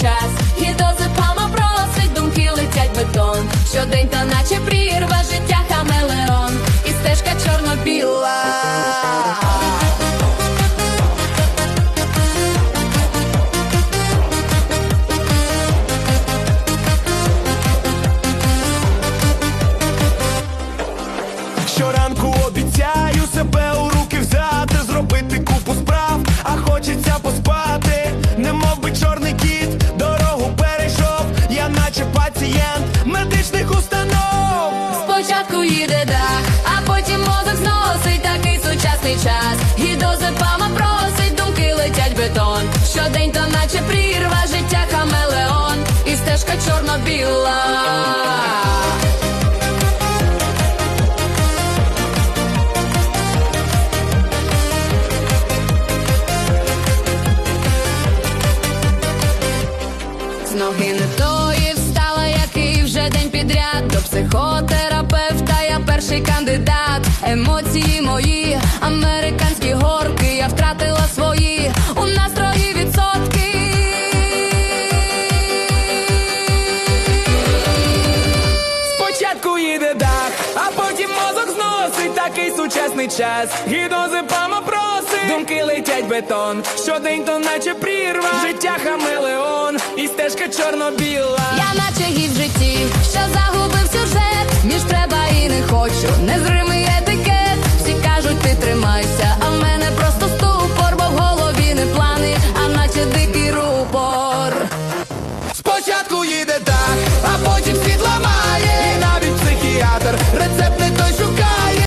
час. Гідозепама просить, думки летять бетон. Щодень та наче прірва життя хамелеон, і стежка чорно-біла. Щоранку обіцяю себе у руки сучасний час. Гідозепама просить, думки летять бетон. Щодень то наче прірва життя хамелеон, і стежка чорно-біла. З ноги не тої встала, який вже день підряд. До психотерапевта я перший кандидат. Емоції Спочатку дах, а потім мозок зносить такий сучасний час. Гідозепама просить, думки летять бетон. Щодень то наче прірва, життя хамелеон, і стежка чорно-біла. Я наче гід в житті, що загубив сюжет. Між треба і не хочу, незримий